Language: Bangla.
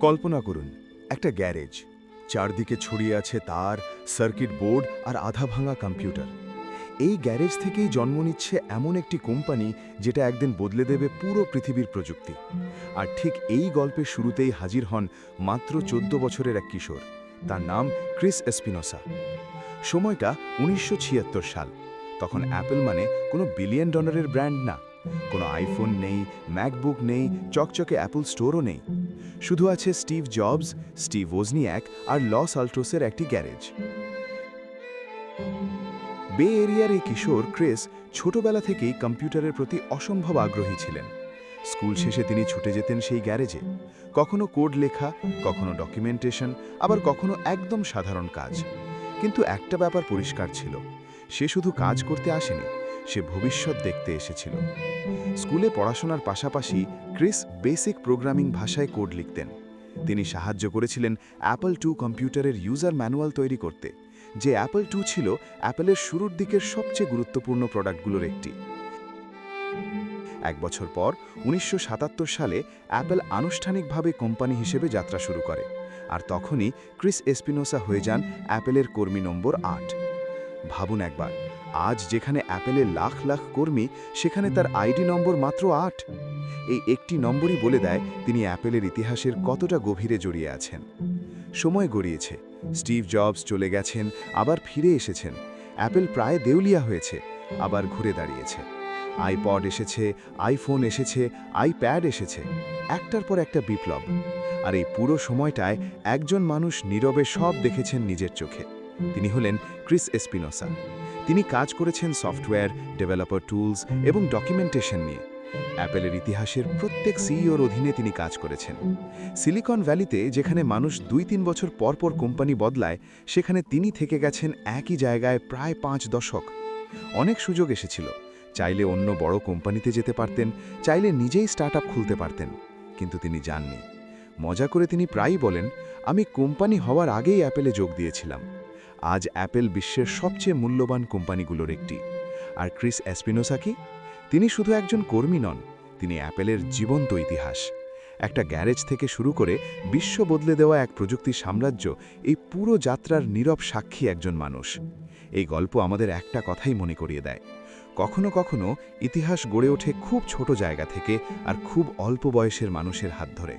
কল্পনা করুন, একটা গ্যারেজ, চারদিকে ছড়িয়ে আছে তার, সার্কিট বোর্ড আর আধা ভাঙা কম্পিউটার। এই গ্যারেজ থেকেই জন্ম নিচ্ছে এমন একটি কোম্পানি যেটা একদিন বদলে দেবে পুরো পৃথিবীর প্রযুক্তি। আর ঠিক এই গল্পের শুরুতেই হাজির হন মাত্র চোদ্দ বছরের এক কিশোর, তার নাম ক্রিস এসপিনোসা। সময়টা উনিশশো ছিয়াত্তর সাল, তখন অ্যাপেল মানে কোনো বিলিয়ন ডলারের ব্র্যান্ড না। কোনো আইফোন নেই, ম্যাকবুক নেই, চকচকে অ্যাপল স্টোরও নেই। শুধু আছে স্টিভ জবস, স্টিভ ওজনিয়াক আর লস আল্ট্রোসের একটি গ্যারেজ। বে এরিয়ার এই কিশোর ক্রেস ছোটবেলা থেকেই কম্পিউটারের প্রতি অসম্ভব আগ্রহী ছিলেন। স্কুল শেষে তিনি ছুটে যেতেন সেই গ্যারেজে। কখনো কোড লেখা, কখনো ডকুমেন্টেশন, আবার কখনো একদম সাধারণ কাজ। কিন্তু একটা ব্যাপার পরিষ্কার ছিল, সে শুধু কাজ করতে আসেনি সে ভবিষ্যৎ দেখতে এসেছিল। স্কুলে পড়াশোনার পাশাপাশি ক্রিস বেসিক প্রোগ্রামিং ভাষায় কোড লিখতেন। তিনি সাহায্য করেছিলেন অ্যাপল টু কম্পিউটারের ইউজার ম্যানুয়াল তৈরি করতে, যে অ্যাপল টু ছিল অ্যাপলের শুরুর দিকের সবচেয়ে গুরুত্বপূর্ণ প্রোডাক্টগুলোর একটি। এক বছর পর উনিশশো সাতাত্তর সালে অ্যাপল আনুষ্ঠানিকভাবে কোম্পানি হিসেবে যাত্রা শুরু করে, আর তখনই ক্রিস এসপিনোসা হয়ে যান অ্যাপেলের কর্মী নম্বর আট। ভাবুন একবার আজ যেখানে অ্যাপেলের লাখ লাখ কর্মী, সেখানে তার আইডি নম্বর মাত্র আট। এই একটি নম্বরই বলে দেয় তিনি অ্যাপেলের ইতিহাসের কতটা গভীরে জড়িয়ে আছেন। সময় গড়িয়েছে। স্টিভ জবস চলে গেছেন, আবার ফিরে এসেছেন। অ্যাপেল প্রায় দেউলিয়া হয়েছে, আবার ঘুরে দাঁড়িয়েছে। আইপড এসেছে, আইফোন এসেছে, আইপ্যাড এসেছে, একটার পর একটা বিপ্লব। আর এই পুরো সময়টায় একজন মানুষ নীরবে সব দেখেছেন নিজের চোখে। তিনি হলেন ক্রিস এসপিনোসা। তিনি কাজ করেছেন সফটওয়্যার, ডেভেলপার টুলস এবং ডকুমেন্টেশন নিয়ে। অ্যাপেলের ইতিহাসের প্রত্যেক সিইওর অধীনে তিনি কাজ করেছেন। সিলিকন ভ্যালিতে, যেখানে মানুষ দুই তিন বছর পর পর কোম্পানি বদলায়, সেখানে তিনি থেকে গেছেন একই জায়গায় প্রায় পাঁচ দশক। অনেক সুযোগ এসেছিল। চাইলে অন্য বড় কোম্পানিতে যেতে পারতেন, চাইলে নিজেই স্টার্ট খুলতে পারতেন, কিন্তু তিনি যাননি। মজা করে তিনি প্রায়ই বলেন, আমি কোম্পানি হওয়ার আগেই অ্যাপেলে যোগ দিয়েছিলাম। আজ অ্যাপেল বিশ্বের সবচেয়ে মূল্যবান কোম্পানিগুলোর একটি। আর ক্রিস অ্যাসপিনোসা কি? তিনি শুধু একজন কর্মী নন, তিনি অ্যাপেলের জীবন্ত ইতিহাস। একটা গ্যারেজ থেকে শুরু করে বিশ্ব বদলে দেওয়া এক প্রযুক্তি সাম্রাজ্য, এই পুরো যাত্রার নীরব সাক্ষী একজন মানুষ। এই গল্প আমাদের একটা কথাই মনে করিয়ে দেয়। কখনো কখনো ইতিহাস গড়ে ওঠে খুব ছোট জায়গা থেকে আর খুব অল্প বয়সের মানুষের হাত ধরে।